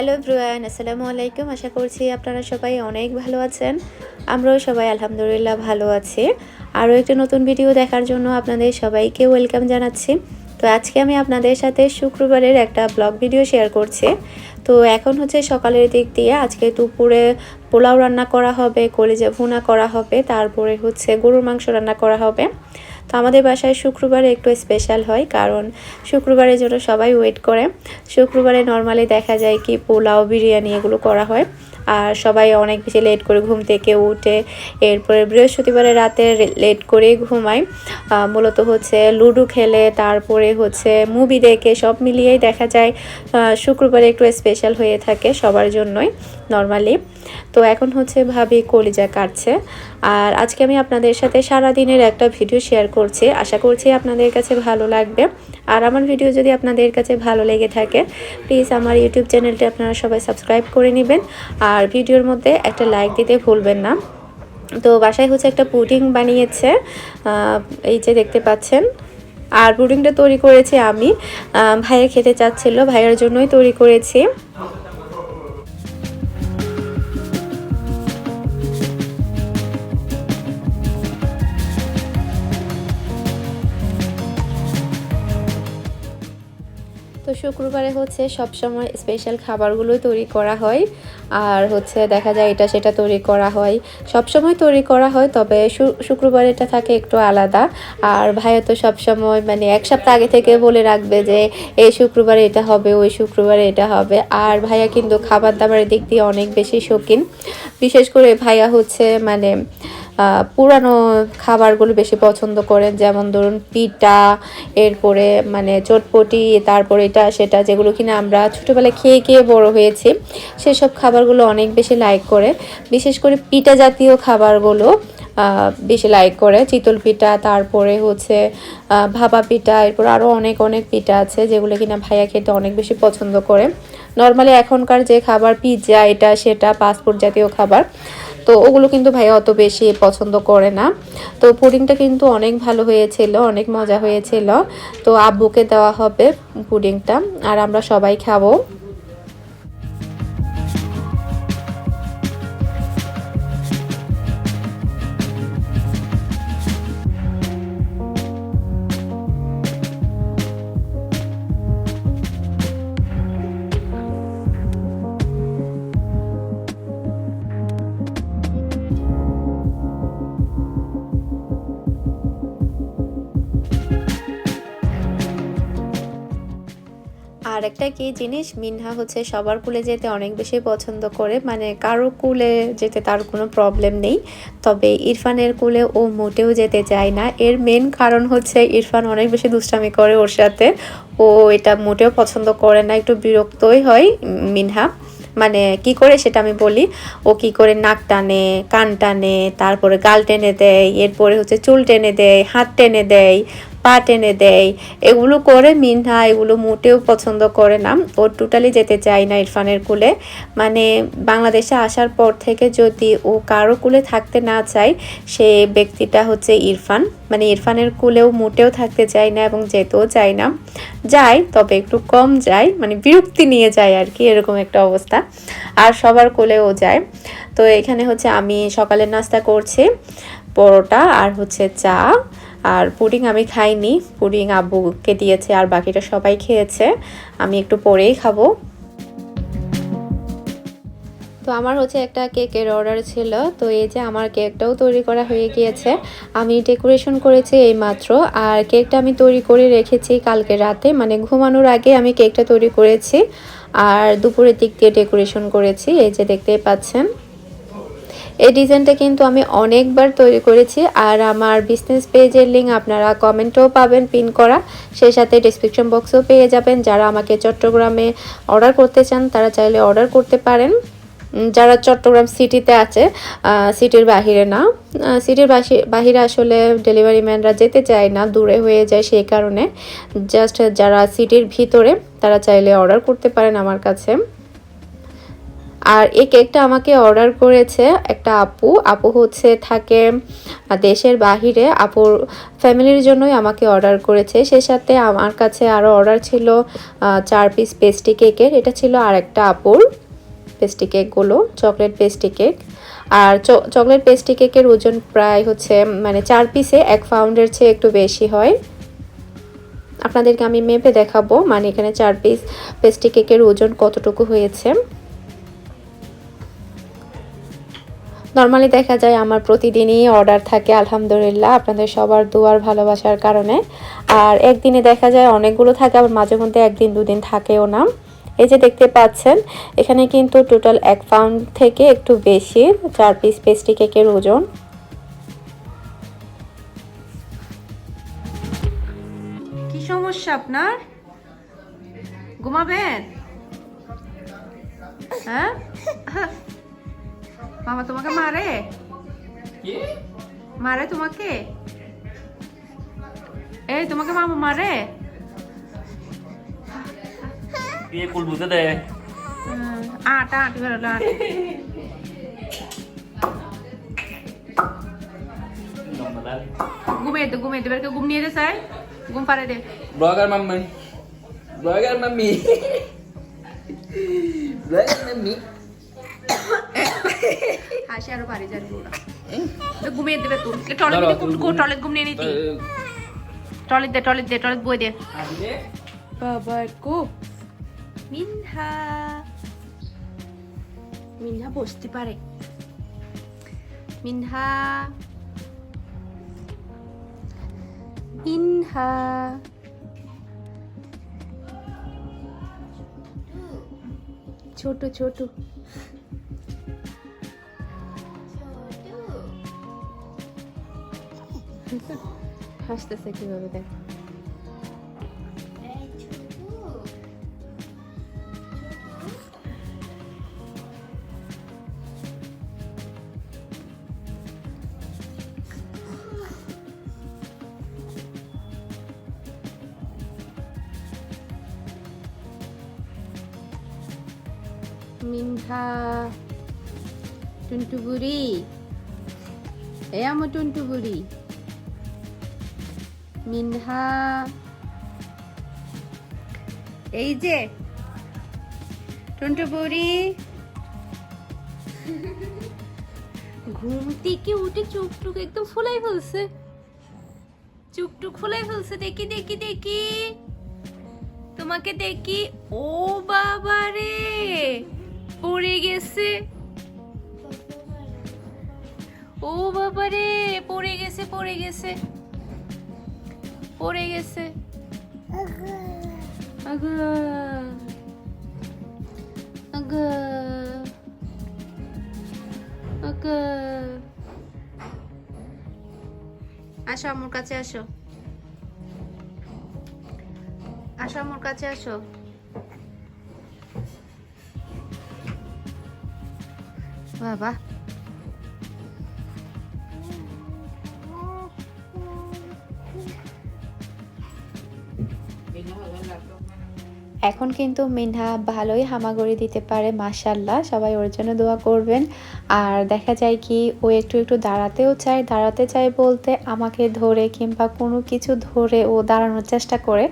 Hello ব্রুয়ান আসসালামু আলাইকুম আশা করছি আপনারা সবাই অনেক ভালো আছেন। আমরাও সবাই আলহামদুলিল্লাহ ভালো আছি। আরও একটি নতুন ভিডিও দেখার জন্য আপনাদের সবাইকে ওয়েলকাম জানাচ্ছি। তো আজকে আমি আপনাদের সাথে শুক্রবারের একটা ব্লগ ভিডিও শেয়ার করছি। তো এখন হচ্ছে সকালের দিক দিয়ে আজকে দুপুরে পোলাও রান্না করা হবে, কলিজা ভুনা করা হবে, তারপরে হচ্ছে গরুর মাংস রান্না করা হবে। তো আমাদের বাসায় শুক্রবারে একটু স্পেশাল হয়, কারণ শুক্রবারের জন্য সবাই ওয়েট করে, শুক্রবারে নর্মালি দেখা যায় কি পোলাও, বিরিয়ানি এগুলো করা হয়। আর সবাই অনেক বেশি লেট করে ঘুম থেকে উঠে এরপরে বৃহস্পতিবারে রাতে লেট করে ঘুমাই। মূলত হচ্ছে লুডো খেলে, তারপরে হচ্ছে মুভি দেখে সব মিলিয়েই দেখা যায় শুক্রবারে একটু স্পেশাল হয়ে থাকে সবার জন্যই নর্মালি তো এখন হচ্ছে ভাবি কলিজা কাটছে। আর আজকে আমি আপনাদের সাথে সারা দিনের একটা ভিডিও শেয়ার করছি। আশা করছি আপনাদের কাছে ভালো লাগবে। আর আমার ভিডিও যদি আপনাদের কাছে ভালো লেগে থাকে প্লিজ আমার ইউটিউব চ্যানেলটি আপনারা সবাই সাবস্ক্রাইব করে নেবেন। আর ভিডিওর মধ্যে একটা লাইক দিতে ভুলবেন না। তো বাসায় হচ্ছে একটা পুডিং বানিয়েছে এই যে দেখতে পাচ্ছেন। আর পুডিংটা তৈরি করেছি আমি। ভাইয়ের ভাইয়া খেতে চাচ্ছিলো, ভাইয়ের জন্যই তৈরি করেছি। তো শুক্রবারে হচ্ছে সব সময় স্পেশাল খাবারগুলোই তৈরি করা হয়। আর হচ্ছে দেখা যায় এটা সেটা তৈরি করা হয়। সব সময় তৈরি করা হয়, তবে শুক্রবার এটা থাকে একটু আলাদা। আর ভাইয়া তো সব সময় মানে এক সপ্তাহ আগে থেকে বলে রাখবে যে এই শুক্রবারে এটা হবে, ওই শুক্রবারে এটা হবে। আর ভাইয়া কিন্তু খাবার দাবারের দিক দিয়ে অনেক বেশি শৌখিন। বিশেষ করে ভাইয়া হচ্ছে মানে পুরানো খাবারগুলো বেশি পছন্দ করেন, যেমন ধরুন পিঠা, এরপরে মানে চটপটি, তারপরে এটা, সেটা, যেগুলো কিনা আমরা ছোটোবেলায় খেয়ে খেয়ে বড় হয়েছি, সেসব খাবারগুলো অনেক বেশি লাইক করে। বিশেষ করে পিঠা জাতীয় খাবারগুলো বেশি লাইক করে। চিতল পিঠা, তারপরে হচ্ছে ভাপা পিঠা, এরপর আরও অনেক অনেক পিঠা আছে, যেগুলো কিনা ভাইয়া খেতে অনেক বেশি পছন্দ করে। নর্মালি এখনকার যে খাবার পিৎজা এটা, সেটা পাসপোর্ট জাতীয় খাবার তো ওগুলো কিন্তু ভাই অত বেশি পছন্দ করে না। তো পুডিংটা কিন্তু অনেক ভালো হয়েছিল, অনেক মজা হয়েছিল। তো আব্বুকে দেওয়া হবে পুডিংটা, আর আমরা সবাই খাব। আর একটা কি জিনিস? মিনহা হচ্ছে সবার কুলে যেতে অনেক বেশি পছন্দ করে। মানে কারও কুলে যেতে তার কোনো প্রবলেম নেই। তবে ইরফানের কুলে ও মোটেও যেতে চায় না। এর মেন কারণ হচ্ছে ইরফান অনেক বেশি দুষ্টামি করে ওর সাথে। ও এটা মোটেও পছন্দ করে না, একটু বিরক্তই হয় মিনহা। মানে কি করে সেটা আমি বলি? ও কি করে নাক টানে, কান টানে, তারপরে গাল টেনে দেয়, এরপরে হচ্ছে চুল টেনে দেয়, হাত টেনে দেয়। পা টেনে দেয়। এগুলো করে মিনহা, এগুলো মোটেও পছন্দ করে না। ও টোটালি যেতে চায় না ইরফানের কুলে। মানে বাংলাদেশে আসার পর থেকে যদি ও কারও কুলে থাকতে না চায়, সে ব্যক্তিটা হচ্ছে ইরফান। মানে ইরফানের কুলেও মোটেও থাকতে চায় না এবং যেতেও চায় না। যায়, তবে একটু কম যায়। মানে বিরক্তি নিয়ে যায় আর কি, এরকম একটা অবস্থা। আর সবার কোলেও যায়। তো এখানে হচ্ছে আমি সকালের নাস্তা করছি, পরোটা আর হচ্ছে চা। আর পুডিং আমি খাইনি। পুডিং আব্বুকে দিয়েছে আর বাকিটা সবাই খেয়েছে। আমি একটু পরেই খাব। তো আমার হচ্ছে একটা কেকের অর্ডার ছিল। তো এই যে আমার কেকটাও তৈরি করা হয়ে গিয়েছে। আমি ডেকোরেশন করেছি এই মাত্র আর কেকটা আমি তৈরি করে রেখেছি কালকে রাতে। মানে ঘুমানোর আগে আমি কেকটা তৈরি করেছি। আর দুপুরের দিক দিয়ে ডেকোরেশন করেছি। এই যে দেখতেই পাচ্ছেন। এই ডিজাইনটা কিন্তু আমি অনেকবার তৈরি করেছি আর আমার বিজনেস পেজের লিঙ্ক আপনারা কমেন্টেও পাবেন পিন করা। সেই সাথে ডিসক্রিপশন বক্সেও পেয়ে যাবেন। যারা আমাকে চট্টগ্রামে অর্ডার করতে চান, তারা চাইলে অর্ডার করতে পারেন। যারা চট্টগ্রাম সিটিতে আছে সিটির বাহিরে না সিটির বাহিরে আসলে ডেলিভারি ম্যানরা যেতে চায় না, দূরে হয়ে যায় সেই কারণে। জাস্ট যারা সিটির ভিতরে, তারা চাইলে অর্ডার করতে পারেন আমার কাছে। আর এই কেকটা আমাকে অর্ডার করেছে একটা আপু। আপু হচ্ছে থাকে দেশের বাহিরে। আপুর ফ্যামিলির জন্যই আমাকে অর্ডার করেছে। সে সাথে আমার কাছে আরও অর্ডার ছিল চার পিস পেস্ট্রি কেকের। এটা ছিল আর একটা আপুর পেস্ট্রি কেকগুলো, চকলেট পেস্ট্রি কেক। আর চকলেট পেস্ট্রি কেকের ওজন প্রায় হচ্ছে মানে চার পিসে এক পাউন্ডের চেয়ে একটু বেশি হয়। আপনাদেরকে আমি মেপে দেখাবো মানে এখানে চার পিস পেস্ট্রি কেকের ওজন কতটুকু হয়েছে। নর্মালি দেখা যায় আমার প্রতিদিনই অর্ডার থাকে, আলহামদুলিল্লাহ, আপনাদের সবার দুয়ার ভালোবাসার কারণে। আর একদিনে দেখা যায় অনেকগুলো থাকে, আবার মাঝে মধ্যে একদিন, দুদিন থাকেও না। এই যে দেখতে পাচ্ছেন, এখানে কিন্তু টোটাল এক পাউন্ড থেকে একটু বেশি, চার পিস পেস্ট্রি কেকের ওজন। কি সমস্যা আপনার? ঘুমাবেন? হ্যাঁ? মামা তোমাকে মারে? মারে তোমাকে? এই তোমাকে মামা মারে? দিয়ে কুল বুঝে দে। আট আট বেরোলো আট। ঘুমিয়ে দে ঘুমিয়ে দে বেরকে ঘুম নিয়ে দে স্যার। ঘুম পারে দে। Blogger mummy. Blogger mummy. Blogger mummy. হাসি আরও পারি যার পুরা ঘুমিয়ে দেবে তুই টয়লেট টয়লেট ঘুম নিয়ে নিতি টয়লেট দে টয়লেট দে টয়লেট বই দে। বাবা কো মিনহা। মিনহা বসতে পারে। মিনহা। মিনহা। ছোট ছোট। হাসতেছে কীভাবে দেখ মিনহা টুনটুবুরি এ আমার টুনটুবুরি মিনহা। এই যে টুনটুবুরি ঘুম থেকে উঠে চুপটুক একদম ফুলাই ফেলছে? চুপটুক ফুলাই ফেলছে, দেখি দেখি দেখি। তোমাকে দেখি, ও বাবা রে, পড়ে গেছে। ও বাবা রে, পড়ে গেছে পড়ে গেছে। পড়ে গেছে। আসো আমার কাছে আসো। আসো আমার কাছে আসো। বাবা। এখন কিন্তু মিনহা ভালোই হামাগুড়ি দিতে পারে মাশাল্লাহ সবাই ওর জন্য দোয়া করবেন। আর দেখা যায় কি, ও একটু একটু দাঁড়াতেও চায়, দাঁড়াতে চায় বলতে আমাকে ধরে কিংবা কোনো কিছু ধরে ও দাঁড়ানোর চেষ্টা করে,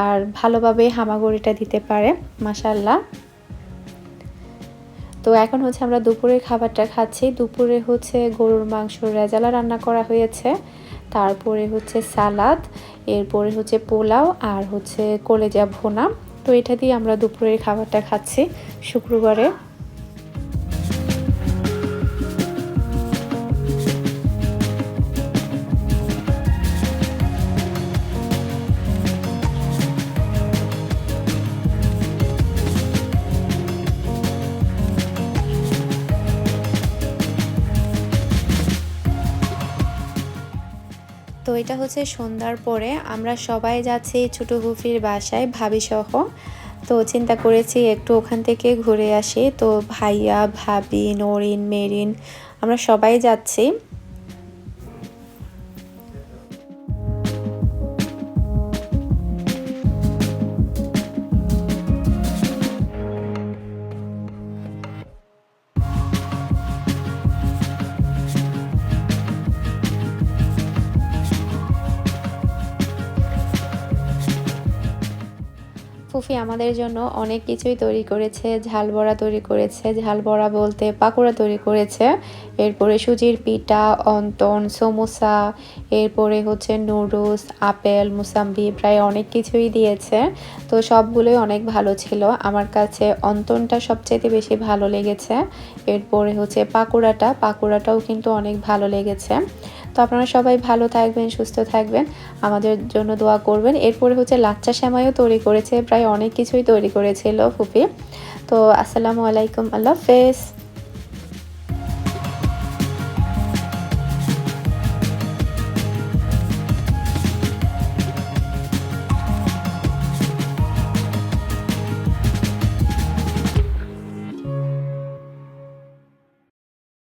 আর ভালোভাবে হামাগুড়িটা দিতে পারে মাশাল্লাহ তো এখন হচ্ছে আমরা দুপুরের খাবারটা খাচ্ছি। দুপুরে হচ্ছে গরুর মাংস রেজালা রান্না করা হয়েছে। তারপরে হচ্ছে সালাদ, এরপরে হচ্ছে পোলাও আর হচ্ছে কলেজা ভোনা। তো এটা দিয়ে আমরা দুপুরের খাবারটা খাচ্ছি শুক্রবারে। এটা হচ্ছে সন্ধ্যার পরে। আমরা সবাই যাচ্ছি ছোটো হুফির বাসায় ভাবি সহ তো চিন্তা করেছি একটু ওখান থেকে ঘুরে আসি। তো ভাইয়া, ভাবি, নরিন, মেরিন, আমরা সবাই যাচ্ছি। ফুফি আমাদের জন্য অনেক কিছুই তৈরি করেছে, ঝাল বড়া তৈরি করেছে, ঝাল বড়া বলতে পাকোড়া তৈরি করেছে, এরপরে সুজির পিঠা, অন্তন, সমোসা, এরপরে হচ্ছে নুডলস, আপেল, মুসাম্বি, প্রায় অনেক কিছুই দিয়েছে। তো সবগুলোই অনেক ভালো ছিল। আমার কাছে অন্তনটা সবচেয়ে বেশি ভালো লেগেছে। এরপরে হচ্ছে পাকোড়াটা, পাকোড়াটাও কিন্তু অনেক ভালো লেগেছে। তো আপনারা সবাই ভালো থাকবেন, সুস্থ থাকবেন। আমাদের জন্য দোয়া করবেন। এরপরে হচ্ছে লাচ্চা শ্যামাইও তৈরি করেছে, প্রায় অনেক কিছুই তৈরি করেছিল ফুপি তো আসসালামু আলাইকুম, আল্লাহ হাফেজ।